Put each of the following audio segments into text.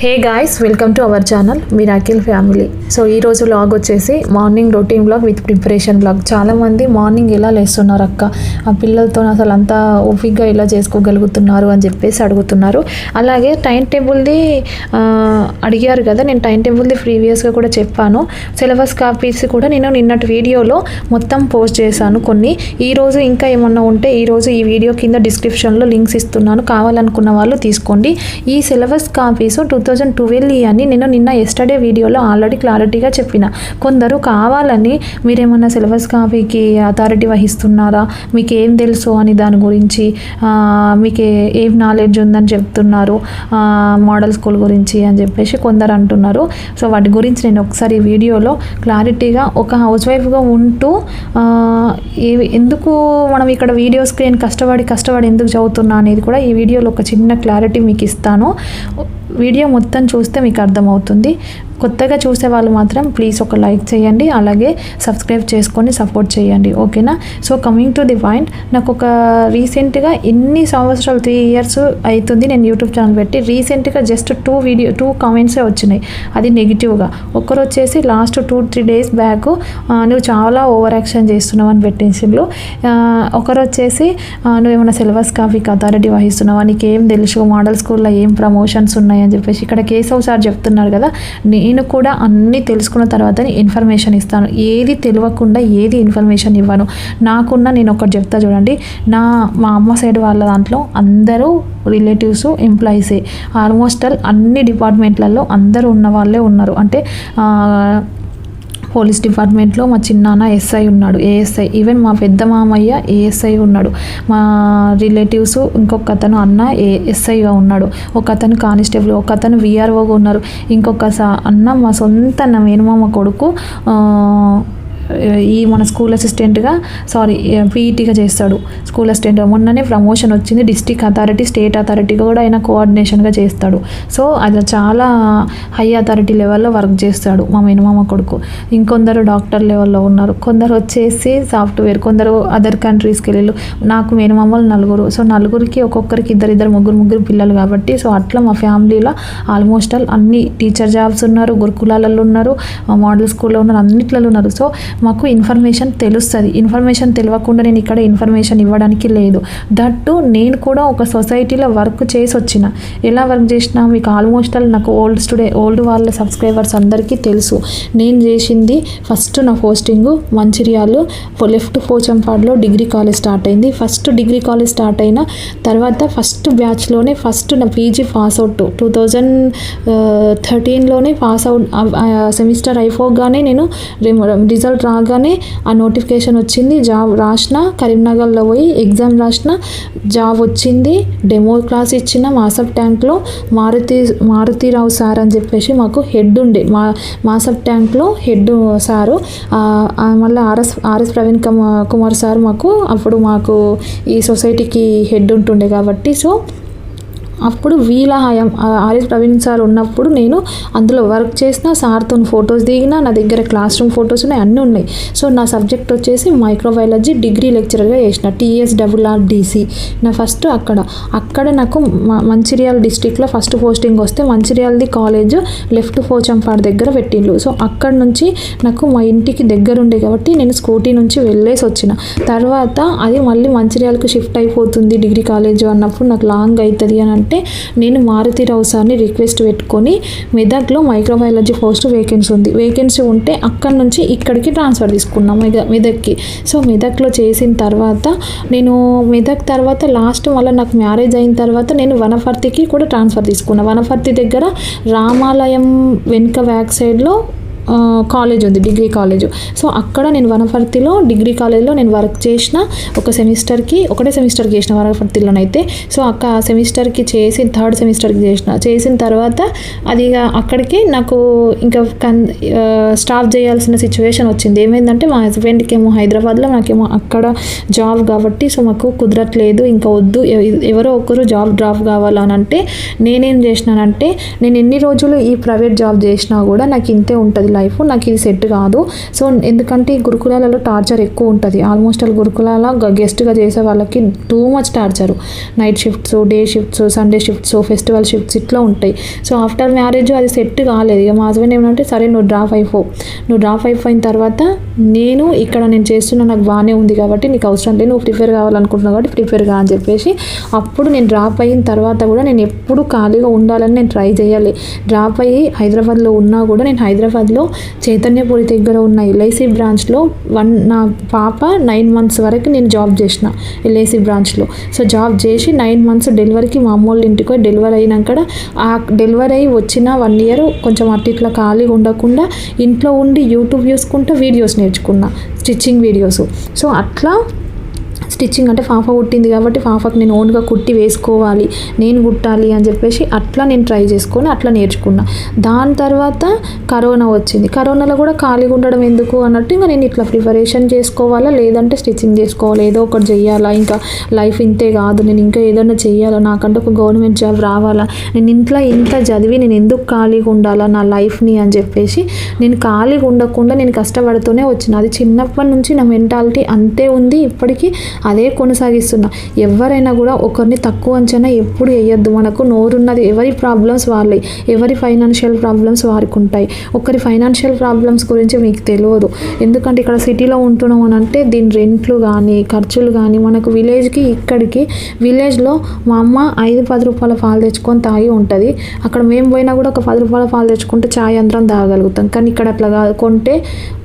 Hey guys welcome to our channel miracle family. So ఈరోజు blog వచ్చేసి morning routine blog with preparation blog చాలామంది morning ఎలా లేస్తున్నారు అక్క? ఆ పిల్లలతో అసలు అంతా ఓపిక్గా ఎలా చేసుకోగలుగుతున్నారు అని చెప్పేసి అడుగుతున్నారు. అలాగే టైం టేబుల్ది అడిగారు కదా నేను టైం టేబుల్ది ప్రీవియస్గా కూడా చెప్పాను. సిలబస్ కాపీస్ కూడా నేను నిన్నటి వీడియోలో మొత్తం పోస్ట్ చేశాను కొన్ని. ఈరోజు ఇంకా ఏమన్నా ఉంటే ఈరోజు ఈ వీడియో కింద డిస్క్రిప్షన్లో లింక్స్ ఇస్తున్నాను. కావాలనుకున్న వాళ్ళు తీసుకోండి. ఈ syllabus copies two thousand twelve అని నేను నిన్న ఎస్టర్డే వీడియోలో ఆల్రెడీ క్లారిటీగా చెప్పిన. కొందరు కావాలని మీరేమన్నా సిలబస్ కాపీకి అథారిటీ వహిస్తున్నారా? మీకు ఏం తెలుసు అని దాని గురించి మీకు ఏం నాలెడ్జ్ ఉందని చెప్తున్నారు మోడల్ స్కూల్ గురించి అని చెప్పేసి కొందరు అంటున్నారు. సో వాటి గురించి నేను ఒకసారి వీడియోలో క్లారిటీగా ఒక హౌస్ వైఫ్గా ఉంటూ ఎందుకు మనం ఇక్కడ వీడియో స్క్రీన్ కష్టపడి కష్టపడి ఎందుకు చదువుతున్నా అనేది కూడా ఈ వీడియోలో ఒక చిన్న క్లారిటీ మీకు ఇస్తాను. వీడియో మొత్తం చూస్తే మీకు అర్థమవుతుంది. కొత్తగా చూసే వాళ్ళు మాత్రం ప్లీజ్ ఒక లైక్ చేయండి అలాగే సబ్స్క్రైబ్ చేసుకొని సపోర్ట్ చేయండి ఓకేనా so coming to the point నాకు ఒక రీసెంట్గా ఎన్ని సంవత్సరాలు త్రీ ఇయర్స్ అవుతుంది నేను యూట్యూబ్ ఛానల్ పెట్టి. రీసెంట్గా జస్ట్ టూ వీడియో టూ కామెంట్సే వచ్చినాయి. అది నెగిటివ్గా ఒకరు వచ్చేసి last two three days back నువ్వు చాలా ఓవర్ యాక్షన్ చేస్తున్నావు అని పెట్టేసిండ్రు. ఒకరు వచ్చేసి నువ్వేమైనా నువ్వు ఏమైనా సిలబస్ కాఫీకి అథారిటీ వహిస్తున్నావా? నీకేం తెలుసు మోడల్ స్కూల్లో ఏం ప్రమోషన్స్ ఉన్నాయని చెప్పేసి. ఇక్కడ కేశవ్ సార్ చెప్తున్నారు కదా నీ నేను కూడా అన్నీ తెలుసుకున్న తర్వాత ఇన్ఫర్మేషన్ ఇస్తాను. ఏది తెలియకుండా ఏది ఇన్ఫర్మేషన్ ఇవ్వను. నాకున్న నేను ఒకటి చెప్తా చూడండి. నా మా అమ్మ సైడ్ వాళ్ళ దాంట్లో అందరూ రిలేటివ్స్ ఎంప్లాయీసే ఆల్మోస్ట్ ఆల్ అన్ని డిపార్ట్మెంట్లలో అందరూ ఉన్న వాళ్ళే ఉన్నారు. అంటే పోలీస్ డిపార్ట్మెంట్లో మా చిన్నాన్న ఎస్ఐ ఉన్నాడు ఏఎస్ఐ. ఈవెన్ మా పెద్ద మామయ్య ఏఎస్ఐ ఉన్నాడు. మా రిలేటివ్స్ ఇంకొక అతను అన్న ఏ ఎస్ఐగా ఉన్నాడు. ఒక అతను కానిస్టేబుల్ ఒక అతను విఆర్ఓగా ఉన్నారు. ఇంకొక అన్న మా సొంత నా మేనమామ కొడుకు ఈ మన స్కూల్ అసిస్టెంట్గా సారీ పీఈటీగా చేస్తాడు. స్కూల్ అసిస్టెంట్ మొన్ననే ప్రమోషన్ వచ్చింది డిస్టిక్ అథారిటీ స్టేట్ అథారిటీగా కూడా ఆయన కోఆర్డినేషన్గా చేస్తాడు. సో అది చాలా హై అథారిటీ లెవెల్లో వర్క్ చేస్తాడు మా మేనమామ కొడుకు. ఇంకొందరు డాక్టర్ లెవెల్లో ఉన్నారు. కొందరు వచ్చేసి సాఫ్ట్వేర్ కొందరు అదర్ కంట్రీస్కి వెళ్ళి నాకు మేనమామలు నలుగురు. సో నలుగురికి ఒక్కొక్కరికి ఇద్దరు ఇద్దరు ముగ్గురు ముగ్గురు పిల్లలు కాబట్టి సో అట్లా మా ఫ్యామిలీలో ఆల్మోస్ట్ ఆల్ అన్ని టీచర్ జాబ్స్ ఉన్నారు గురుకులాలలో ఉన్నారు మోడల్ స్కూల్లో ఉన్నారు అన్నిట్లలో ఉన్నారు. సో మాకు ఇన్ఫర్మేషన్ తెలుస్తుంది. ఇన్ఫర్మేషన్ తెలియకుండా నేను ఇక్కడ ఇన్ఫర్మేషన్ ఇవ్వడానికి లేదు. దట్టు నేను కూడా ఒక సొసైటీలో వర్క్ చేసి వచ్చిన. ఎలా వర్క్ చేసినా మీకు ఆల్మోస్ట్ ఆల్ నాకు ఓల్డ్ స్టూడే ఓల్డ్ వాళ్ళ సబ్స్క్రైబర్స్ అందరికీ తెలుసు. నేను చేసింది ఫస్ట్ నా పోస్టింగ్ మంచిర్యాలు లెఫ్ట్ పోచంపాడులో డిగ్రీ కాలేజ్ స్టార్ట్ అయింది. ఫస్ట్ డిగ్రీ కాలేజ్ స్టార్ట్ అయిన తర్వాత ఫస్ట్ బ్యాచ్లోనే ఫస్ట్ నా PG pass out. Two thousand థర్టీన్లోనే pass out. Semester అయిపోగానే నేను రిజల్ట్ రాగానే ఆ నోటిఫికేషన్ వచ్చింది. జాబ్ రాసిన కరీంనగర్లో పోయి ఎగ్జామ్ రాసిన జాబ్ వచ్చింది. డెమో క్లాస్ ఇచ్చిన మాసప్ ట్యాంక్లో మారుతి మారుతిరావు సార్ అని చెప్పేసి మాకు హెడ్ ఉండే. మా మాసప్ ట్యాంక్లో హెడ్ సారు. మళ్ళీ RS RS Praveen Kumar sir మాకు అప్పుడు మాకు ఈ సొసైటీకి హెడ్ ఉంటుండే కాబట్టి సో అప్పుడు వీళ్ళ హయాం ఆర్ఎస్ ప్రవీణ్ సార్ ఉన్నప్పుడు నేను అందులో వర్క్ చేసిన సార్తో ఫొటోస్ దిగిన నా దగ్గర క్లాస్ రూమ్ ఫొటోస్ ఉన్నాయి అన్నీ ఉన్నాయి. సో నా సబ్జెక్ట్ వచ్చేసి మైక్రోబయాలజీ డిగ్రీ లెక్చరర్గా చేసిన టీఎస్ డబ్ల్యూఆర్డిసి నా ఫస్ట్ అక్కడ అక్కడ నాకు మంచిర్యాల డిస్టిక్లో ఫస్ట్ పోస్టింగ్ వస్తే మంచిర్యాలది కాలేజ్ లెఫ్ట్ పోచంపాడు దగ్గర పెట్టిండ్రు. సో అక్కడ నుంచి నాకు మా ఇంటికి దగ్గర ఉండే కాబట్టి నేను స్కూటీ నుంచి వెళ్ళేసి వచ్చిన. తర్వాత అది మళ్ళీ మంచిర్యాలకు షిఫ్ట్ అయిపోతుంది డిగ్రీ కాలేజ్ అన్నప్పుడు నాకు లాంగ్ అవుతుంది అని అంటే నేను మారుతిరావు సార్ని రిక్వెస్ట్ పెట్టుకొని మెదక్లో మైక్రోబయాలజీ పోస్ట్ వేకెన్సీ ఉంది. వేకెన్సీ ఉంటే అక్కడి నుంచి ఇక్కడికి ట్రాన్స్ఫర్ తీసుకున్నాం మెద మెదక్కి. సో మెదక్లో చేసిన తర్వాత నేను మెదక్ తర్వాత లాస్ట్ మళ్ళీ నాకు మ్యారేజ్ అయిన తర్వాత నేను వనపర్తికి కూడా ట్రాన్స్ఫర్ తీసుకున్నాను వనపర్తి దగ్గర రామాలయం వెనుక బ్యాక్ సైడ్లో కాలేజ్ ఉంది డిగ్రీ కాలేజ్ సో అక్కడ నేను వనపర్తిలో డిగ్రీ కాలేజ్లో నేను వర్క్ చేసిన ఒక సెమిస్టర్కి ఒకటే సెమిస్టర్కి చేసిన వనపర్తిలోనైతే. సో అక్క ఆ సెమిస్టర్కి చేసి థర్డ్ సెమిస్టర్కి చేసిన చేసిన తర్వాత అది ఇక అక్కడికి నాకు ఇంకా కన్ స్టాఫ్ స్టాప్ చేయాల్సిన సిచ్యువేషన్ వచ్చింది. ఏమైందంటే మా హస్బెండ్కి ఏమో హైదరాబాద్లో నాకేమో అక్కడ జాబ్ కాబట్టి సో మాకు కుదరట్లేదు ఇంకా వద్దు ఎవరో ఒకరు జాబ్ డ్రాప్ కావాలని అంటే నేనేం చేసినానంటే నేను ఎన్ని రోజులు ఈ ప్రైవేట్ జాబ్ చేసినా కూడా నాకు ఇంతే ఉంటుంది. లైఫ్ నాకు ఇది సెట్ కాదు. సో ఎందుకంటే ఈ గురుకులాలలో టార్చర్ ఎక్కువ ఉంటుంది. ఆల్మోస్ట్ ఆల్ గురుకులాల గెస్ట్గా చేసే వాళ్ళకి too much torture. Night shifts day shifts Sunday shifts festival shifts ఇట్లా ఉంటాయి. సో ఆఫ్టర్ మ్యారేజ్ అది సెట్ కాలేదు. ఇక మా హస్బెండ్ ఏమంటే సరే నువ్వు డ్రాప్ అయిపో. నువ్వు డ్రాప్ అయిపోయిన తర్వాత నేను ఇక్కడ నేను చేస్తున్న నాకు బాగానే ఉంది కాబట్టి నీకు అవసరం లేదు. నువ్వు ప్రిపేర్ కావాలనుకుంటున్నావు కాబట్టి ప్రిపేర్ కా అని చెప్పేసి అప్పుడు నేను డ్రాప్ అయిన తర్వాత కూడా నేను ఎప్పుడు ఖాళీగా ఉండాలని నేను ట్రై చేయాలి. డ్రాప్ అయ్యి హైదరాబాద్లో ఉన్నా కూడా నేను హైదరాబాద్లో చైతన్యపురి దగ్గర ఉన్న ఎల్ఐసి బ్రాంచ్లో వన్ నా పాప నైన్ మంత్స్ వరకు నేను జాబ్ చేసిన ఎల్ఐసి బ్రాంచ్లో. సో జాబ్ చేసి నైన్ మంత్స్ డెలివరీకి మా వాళ్ళ ఇంటికి డెలివరీ అయినాక ఆ డెలివరీ అయ్యి వచ్చిన వన్ ఇయర్ కొంచెం అటు ఇట్లా ఖాళీగా ఉండకుండా ఇంట్లో ఉండి యూట్యూబ్ చూసుకుంటూ వీడియోస్ నేర్చుకున్నా స్టిచ్చింగ్ వీడియోస్. సో అట్లా స్టిచ్చింగ్ అంటే ఫాఫా కుట్టింది కాబట్టి ఫాఫాకి నేను ఓన్గా కుట్టి వేసుకోవాలి నేను కుట్టాలి అని చెప్పేసి అట్లా నేను ట్రై చేసుకొని అట్లా నేర్చుకున్నా. దాని తర్వాత కరోనా వచ్చింది. కరోనాలో కూడా ఖాళీగా ఉండడం ఎందుకు అన్నట్టు ఇంకా నేను ఇట్లా ప్రిపరేషన్ చేసుకోవాలా లేదంటే స్టిచ్చింగ్ చేసుకోవాలి ఏదో ఒకటి చేయాలా ఇంకా లైఫ్ ఇంతే కాదు నేను ఇంకా ఏదైనా చేయాలా నాకంటే ఒక గవర్నమెంట్ జాబ్ రావాలా నేను ఇంట్లో ఇంత చదివి నేను ఎందుకు ఖాళీగా ఉండాలా నా లైఫ్ని అని చెప్పేసి నేను ఖాళీగా ఉండకుండా నేను కష్టపడుతూనే వచ్చిన. అది చిన్నప్పటి నుంచి నా మెంటాలిటీ అంతే ఉంది. ఇప్పటికీ అదే కొనసాగిస్తున్నా. ఎవరైనా కూడా ఒకరిని తక్కువ అంచనా ఎప్పుడు వేయొద్దు. మనకు నోరున్నది ఎవరి ప్రాబ్లమ్స్ వాళ్ళే. ఎవరి ఫైనాన్షియల్ ప్రాబ్లమ్స్ వారికి ఉంటాయి ఒకరి ఫైనాన్షియల్ ప్రాబ్లమ్స్ గురించి మీకు తెలియదు. ఎందుకంటే ఇక్కడ సిటీలో ఉంటున్నాం అని అంటే దీని రెంట్లు కానీ ఖర్చులు కానీ మనకు విలేజ్కి ఇక్కడికి విలేజ్లో మా అమ్మ ఐదు పది రూపాయల పాలు తెచ్చుకొని తాగి ఉంటుంది. అక్కడ మేము పోయినా కూడా ఒక పది రూపాయల పాలు తెచ్చుకుంటే ఛాయ్ అందరం తాగలుగుతాం. కానీ ఇక్కడ అట్లా కాదు కొంటే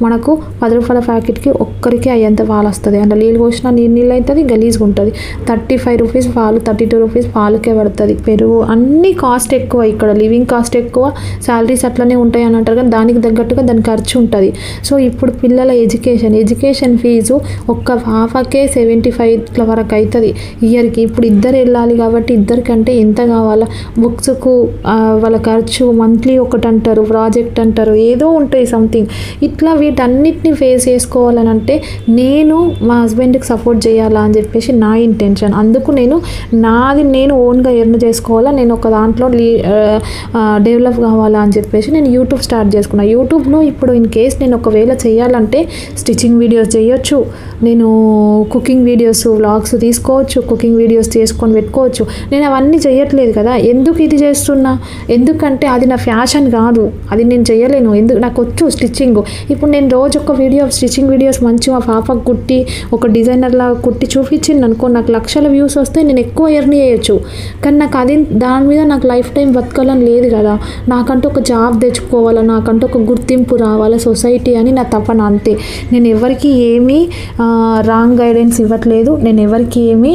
మనకు పది రూపాయల ప్యాకెట్కి ఒక్కరికి అయ్యేంత పాలు వస్తుంది. అంటే నీళ్ళు పోసినా నీళ్ళు నీళ్ళు అవుతుంది గలీజ్గా ఉంటుంది థర్టీ ఫైవ్ రూపీస్ పాలు థర్టీ టూ రూపీస్ పాలకే పడుతుంది. పెరుగు అన్ని కాస్ట్ ఎక్కువ ఇక్కడ. లివింగ్ కాస్ట్ ఎక్కువ శాలరీస్ అట్లనే ఉంటాయి అని అంటారు కానీ దానికి తగ్గట్టుగా దాని ఖర్చు ఉంటుంది సో ఇప్పుడు పిల్లల ఎడ్యుకేషన్ ఎడ్యుకేషన్ ఫీజు ఒక్క పాపకే సెవెంటీ ఫైవ్ ఇట్ల వరకు అవుతుంది ఇయర్కి ఇప్పుడు ఇద్దరు వెళ్ళాలి కాబట్టి ఇద్దరికంటే ఎంత కావాలా? బుక్స్కు వాళ్ళ ఖర్చు మంత్లీ ఒకటి అంటారు ప్రాజెక్ట్ అంటారు ఏదో ఉంటాయి సంథింగ్ ఇట్లా వీటన్నిటిని ఫేస్ చేసుకోవాలని అంటే నేను మా హస్బెండ్కి సపోర్ట్ చేయాలా అని చెప్పేసి నా ఇంటెన్షన్ అందుకు నేను నాది నేను ఓన్గా ఎర్న్ చేసుకోవాలా నేను ఒక దాంట్లో డెవలప్ కావాలా అని చెప్పేసి నేను యూట్యూబ్ స్టార్ట్ చేసుకున్నా. యూట్యూబ్లో ఇప్పుడు ఇన్ కేస్ నేను ఒకవేళ చేయాలంటే స్టిచ్చింగ్ వీడియోస్ చేయొచ్చు నేను కుకింగ్ వీడియోస్ వ్లాగ్స్ తీసుకోవచ్చు కుకింగ్ వీడియోస్ చేసుకొని పెట్టుకోవచ్చు. నేను అవన్నీ చేయట్లేదు కదా ఎందుకు ఇది చేస్తున్నా? ఎందుకంటే అది నా ఫ్యాషన్ కాదు అది నేను చేయలేను ఎందుకు నాకు వచ్చు స్టిచ్చింగ్ ఇప్పుడు నేను రోజు ఒక వీడియో స్టిచ్చింగ్ వీడియోస్ మంచి మా పాపకు కుట్టి ఒక డిజైనర్ అలా కుట్టి చూపించింది అనుకో నాకు లక్షల వ్యూస్ వస్తే నేను ఎక్కువ ఎర్న్ చేయొచ్చు. కానీ నాకు అది దాని మీద నాకు లైఫ్ టైం బతకాలని లేదు కదా. నాకంటూ ఒక జాబ్ తెచ్చుకోవాలా నాకంటూ ఒక గుర్తింపు రావాలా సొసైటీ అని నా తపన అంతే. నేను ఎవరికి ఏమీ రాంగ్ గైడెన్స్ ఇవ్వట్లేదు. నేను ఎవరికి ఏమీ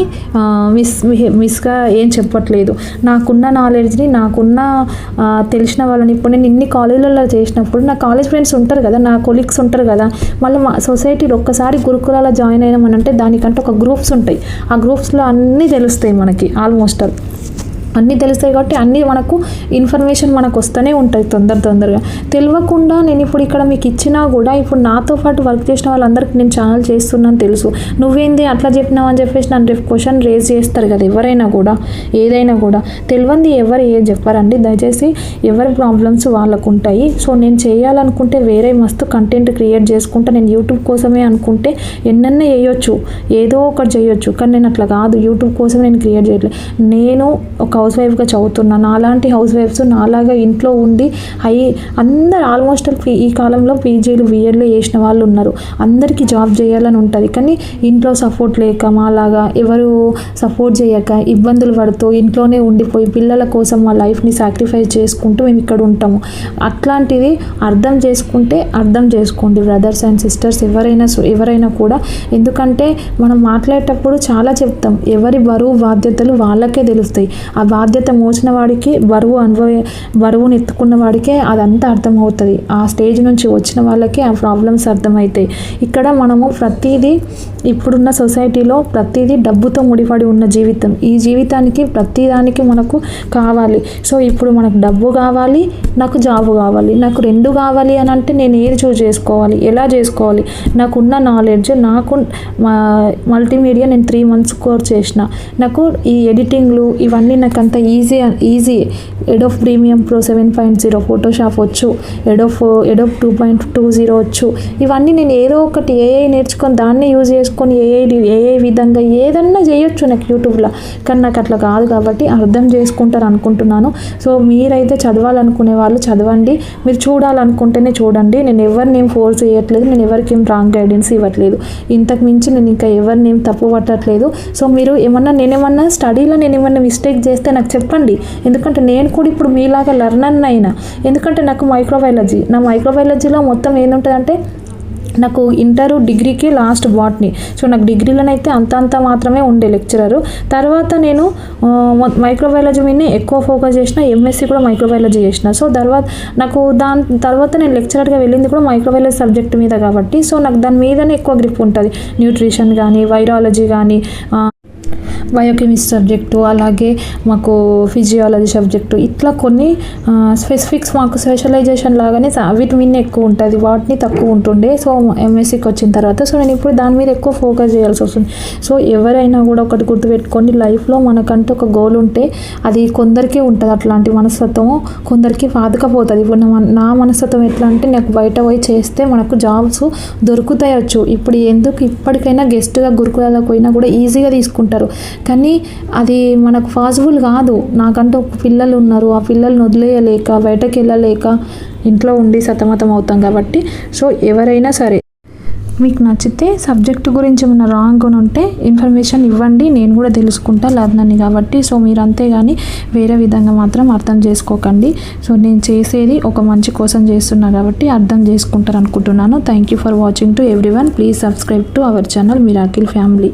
మిస్ మిస్గా ఏం చెప్పట్లేదు. నాకున్న నాలెడ్జ్ని నాకున్న తెలిసిన వాళ్ళని ఇప్పుడు నేను ఇన్ని కాలేజీలలో చేసినప్పుడు నా కాలేజ్ ఫ్రెండ్స్ ఉంటారు కదా నా కొలీగ్స్ ఉంటారు కదా మళ్ళీ మా సొసైటీలో ఒక్కసారి గురుకులాల జాయిన్ అయినామనంటే దానికంటే ఒక గ్రూప్స్ ఉంటాయి. ఆ గ్రూప్స్లో అన్నీ తెలుస్తాయి మనకి ఆల్మోస్ట్ ఆల్ అన్నీ తెలుస్తాయి కాబట్టి అన్నీ మనకు ఇన్ఫర్మేషన్ మనకు వస్తూనే ఉంటాయి తొందర తొందరగా. తెలియకుండా నేను ఇప్పుడు ఇక్కడ మీకు ఇచ్చినా కూడా ఇప్పుడు నాతో పాటు వర్క్ చేసిన వాళ్ళందరికీ నేను ఛానల్ చేస్తున్నాను తెలుసు. నువ్వేంది అట్లా చెప్పినావు అని చెప్పేసి నన్ను రేపు క్వశ్చన్ రేజ్ చేస్తారు కదా ఎవరైనా కూడా ఏదైనా కూడా. తెలియంది ఎవరు ఏ చెప్పారండి. దయచేసి ఎవరి ప్రాబ్లమ్స్ వాళ్ళకు ఉంటాయి. సో నేను చేయాలనుకుంటే వేరే మస్తు కంటెంట్ క్రియేట్ చేసుకుంటా. నేను యూట్యూబ్ కోసమే అనుకుంటే ఎన్నెన్న చేయొచ్చు. ఏదో ఒకటి చేయొచ్చు. కానీ నేను అట్లా కాదు. యూట్యూబ్ కోసం నేను క్రియేట్ చేయట్లేదు నేను ఒక హౌస్ వైఫ్గా చదువుతున్నా నాలాంటి హౌస్ వైఫ్స్ నాలాగా ఇంట్లో ఉండి హై అందరు ఆల్మోస్ట్ ఈ కాలంలో పీజీలు బిఎడ్లు చేసిన వాళ్ళు ఉన్నారు. అందరికీ జాబ్ చేయాలని ఉంటుంది. కానీ ఇంట్లో సపోర్ట్ లేక మాలాగా ఎవరు సపోర్ట్ చేయక ఇబ్బందులు పడుతూ ఇంట్లోనే ఉండిపోయి పిల్లల కోసం మా లైఫ్ని సాక్రిఫైస్ చేసుకుంటూ మేము ఇక్కడ ఉంటాము. అట్లాంటిది అర్థం చేసుకుంటే అర్థం చేసుకోండి బ్రదర్స్ అండ్ సిస్టర్స్ ఎవరైనా ఎవరైనా కూడా ఎందుకంటే మనం మాట్లాడేటప్పుడు చాలా చెప్తాం ఎవరి బరువు బాధ్యతలు వాళ్ళకే తెలుస్తాయి. ఆ బాధ్యత మోసిన వాడికి బరువు అనుభవి బరువుని ఎత్తుకున్న వాడికే అదంతా అర్థమవుతుంది. ఆ స్టేజ్ నుంచి వచ్చిన వాళ్ళకే ఆ ప్రాబ్లమ్స్ అర్థమవుతాయి ఇక్కడ మనము ప్రతిదీ ఇప్పుడున్న సొసైటీలో ప్రతిదీ డబ్బుతో ముడిపడి ఉన్న జీవితం. ఈ జీవితానికి ప్రతిదానికి మనకు కావాలి. సో ఇప్పుడు మనకు డబ్బు కావాలి నాకు జాబ్ కావాలి నాకు రెండు కావాలి అని అంటే నేను ఏది చూస్ చేసుకోవాలి ఎలా చేసుకోవాలి? నాకున్న నాలెడ్జ్ నాకు మల్టీమీడియా నేను త్రీ మంత్స్ కోర్స్ చేసిన. నాకు ఈ ఎడిటింగ్లు ఇవన్నీ నాకు అంత easy easy Adobe premium pro seven point zero Photoshop వచ్చు. Adobe Adobe two point two zero వచ్చు. ఇవన్నీ నేను ఏదో ఒకటి ఏఐ నేర్చుకొని దాన్ని యూజ్ చేసుకొని ఏఐ ఏఐ విధంగా ఏదన్నా చేయొచ్చు నాకు యూట్యూబ్లో కానీ నాకు అట్లా కాదు కాబట్టి అర్థం చేసుకుంటారు అనుకుంటున్నాను. సో మీరైతే చదవాలనుకునే వాళ్ళు చదవండి. మీరు చూడాలనుకుంటేనే చూడండి. నేను ఎవరిని ఏం ఫోర్స్ చేయట్లేదు. నేను ఎవరికి ఏం రాంగ్ గైడెన్స్ ఇవ్వట్లేదు. ఇంతకు మించి నేను ఇంకా ఎవరిని ఏం తప్పు పట్టట్లేదు. సో మీరు ఏమన్నా నేనేమన్నా స్టడీలో నేను ఏమన్నా మిస్టేక్ చేస్తే నాకు చెప్పండి. ఎందుకంటే నేను కూడా ఇప్పుడు మీలాగా లర్నర్ అయినా ఎందుకంటే నాకు మైక్రోబయాలజీ నా మైక్రోబయాలజీలో మొత్తం ఏంటంటే నాకు ఇంటర్ డిగ్రీకి లాస్ట్ బాట్ని సో నాకు డిగ్రీలోనైతే అంత అంత మాత్రమే ఉండే లెక్చరరు తర్వాత నేను మైక్రోబయాలజీ మీద ఎక్కువ ఫోకస్ చేసిన ఎంఎస్సి కూడా మైక్రోబయాలజీ చేసిన. సో తర్వాత నాకు దాని తర్వాత నేను లెక్చరర్గా వెళ్ళింది కూడా మైక్రోబయాలజీ సబ్జెక్ట్ మీద కాబట్టి. సో నాకు దాని మీదనే ఎక్కువ గ్రిప్ ఉంటుంది. న్యూట్రిషన్ కానీ వైరాలజీ కానీ బయోకెమిస్ట్రీ సబ్జెక్టు అలాగే మాకు ఫిజియాలజీ సబ్జెక్టు ఇట్లా కొన్ని స్పెసిఫిక్స్ మాకు స్పెషలైజేషన్ లాగానే విటమిన్ వీటి మీద ఎక్కువ ఉంటుంది వాటిని తక్కువ ఉంటుండే. సో ఎంఎస్సికి వచ్చిన తర్వాత సో నేను ఇప్పుడు దాని మీద ఎక్కువ ఫోకస్ చేయాల్సి వస్తుంది. సో ఎవరైనా కూడా ఒకటి గుర్తుపెట్టుకోండి లైఫ్లో మనకంటూ ఒక గోల్ ఉంటే అది కొందరికే ఉంటుంది అట్లాంటి మనస్తత్వం కొందరికి పాతకపోతుంది ఇప్పుడు నా మన- నా మనస్తత్వం ఎట్లా అంటే నాకు బయట పోయి చేస్తే మనకు జాబ్స్ దొరుకుతాయొచ్చు. ఇప్పుడు ఎందుకు ఇప్పటికైనా గెస్ట్గా గురుకులాలకు పోయినా కూడా ఈజీగా తీసుకుంటారు. కానీ అది మనకు పాసిబుల్ కాదు. నాకంటూ ఒక పిల్లలు ఉన్నారు ఆ పిల్లల్ని వదిలేయలేక బయటకు వెళ్ళలేక ఇంట్లో ఉండి సతమతం అవుతాం కాబట్టి. సో ఎవరైనా సరే మీకు నచ్చితే సబ్జెక్ట్ గురించి ఏమైనా రాంగ్ అని ఉంటే ఇన్ఫర్మేషన్ ఇవ్వండి. నేను కూడా తెలుసుకుంటా లర్నర్ని కాబట్టి. సో మీరు అంతేగాని వేరే విధంగా మాత్రం అర్థం చేసుకోకండి. సో నేను చేసేది ఒక మంచి కోసం చేస్తున్నా కాబట్టి అర్థం చేసుకుంటారు అనుకుంటున్నాను thank you for watching to everyone please subscribe to our channel miracle family